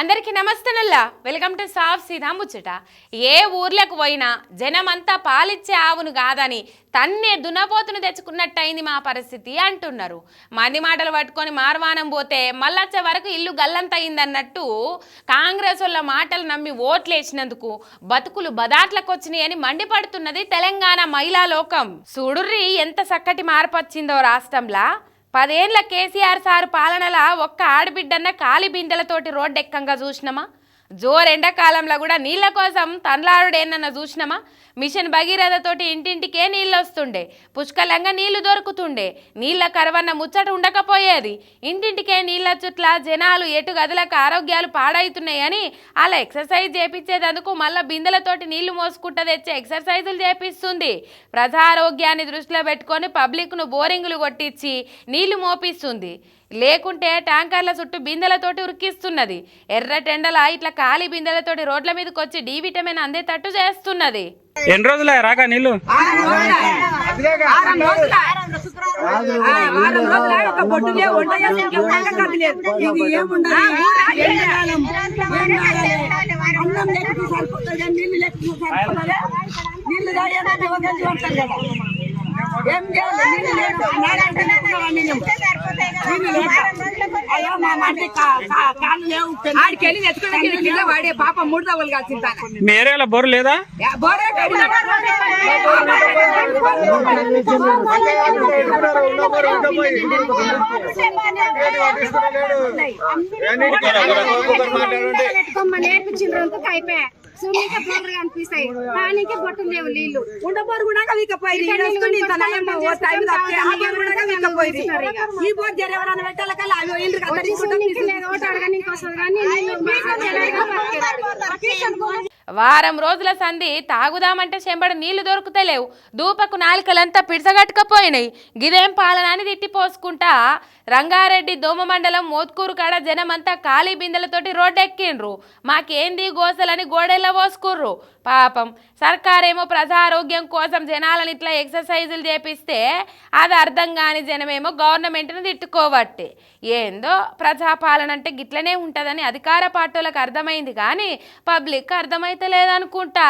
అందరికీ నమస్తేనల్లా welcome to సాఫ్ సీదా ముచ్చట. ఏ ఊర్లకు పోయినా జనమంతా పాలిచ్చే ఆవును కాదని తన్నే దున్నపోతును తెచ్చుకున్నట్టయింది మా పరిస్థితి అంటున్నారు. మంది మాటలు పట్టుకొని మార్వానం పోతే మళ్ళొచ్చే వరకు ఇల్లు గల్లంతయిందన్నట్టు కాంగ్రెస్ వాళ్ళ మాటలు నమ్మి ఓట్లేసినందుకు బతుకులు బదాట్లకు వచ్చినాయని మండిపడుతున్నది తెలంగాణ మహిళా లోకం. చూడుర్రి ఎంత చక్కటి మార్పు వచ్చిందో రాష్ట్రంలా. పదేండ్ల కేసీఆర్ సారు పాలనల ఒక్క ఆడబిడ్డన్న కాలి బిందెలతోటి రోడ్డెక్కంగా చూసినామా? జోరెండాకాలంలో కూడా నీళ్ళ కోసం తన్లాడుడేనన్న చూసినామా? మిషన్ భగీరథతోటి ఇంటింటికే నీళ్ళు వస్తుండే పుష్కలంగా నీళ్ళు దొరుకుతుండే. నీళ్ళ కరవన్న ముచ్చట ఉండకపోయేది. ఇంటింటికే నీళ్ళ చుట్ల జనాలు ఎటు గదులకు ఆరోగ్యాలు పాడవుతున్నాయని అలా ఎక్సర్సైజ్ చేపించేటందుకు మళ్ళీ బిందెలతోటి నీళ్ళు మోసుకుంటూ తెచ్చే ఎక్సర్సైజులు చేపిస్తుంది. ప్రజారోగ్యాన్ని దృష్టిలో పెట్టుకొని పబ్లిక్ను బోరింగులు కొట్టించి నీళ్ళు మోపిస్తుంది. లేకుంటే ట్యాంకర్ల చుట్టూ బిందెలతోటి ఉరికిస్తున్నది. ఎర్రటెండల ఇట్లా ఖాళీ బిందెలతోటి రోడ్ల మీదకి వచ్చి డి విటమిన్ అందేటట్టు చేస్తున్నది. ఎన్ని రోజులే రాక నీళ్ళు? ఏం చేయాలి? నీళ్ళు లేదు? నాలుగు లేకుండా వండినాం. నీళ్ళు లేక అయ్యో మా మంది కా- కా- కాళ్ళు లేవు ఆడికి వెళ్ళి తెచ్చుకోవడానికి కింద వాడే పాప మూడు దవ్వలు కాల్చింటాను మీ ఏరియాలో బోరు లేదా బోరే పెట్టుకోమని నేర్పించిండ్రు అయిపోయా సున్నిక బోర్లు కనిపిస్తాయి దానికి బొట్టులు లేవు నీళ్ళు. ఉండబోరు కూడా ఈ బోర్ జర ఎవరైనా పెట్టాల కల్లా అవి ఇల్లు వచ్చి సున్నికి వారం రోజుల సంధి తాగుదామంటే చెంబడి నీళ్ళు దొరుకుతలేవు. దూపకు నాలికలంతా పిడసగట్టుకపోయినాయి. గిదేం పాలన అని తిట్టిపోసుకుంటా రంగారెడ్డి దోమ మండలం మోత్కూరు కాడ జనమంతా ఖాళీ బిందెలతోటి రోడ్డెక్కిండ్రు. మాకేంది గోసలని గోడెల్లో పోసుకుర్రు. పాపం సర్కారేమో ప్రజారోగ్యం కోసం జనాలను ఇట్లా ఎక్సర్సైజులు చేపిస్తే అది అర్థం కాని జనమేమో గవర్నమెంట్ను తిట్టుకోవట్టే. ఏందో ప్రజాపాలన అంటే గిట్లనే ఉంటుందని అధికార పార్టీలకు అర్థమైంది కానీ పబ్లిక్ అయితే లేదనుకుంటా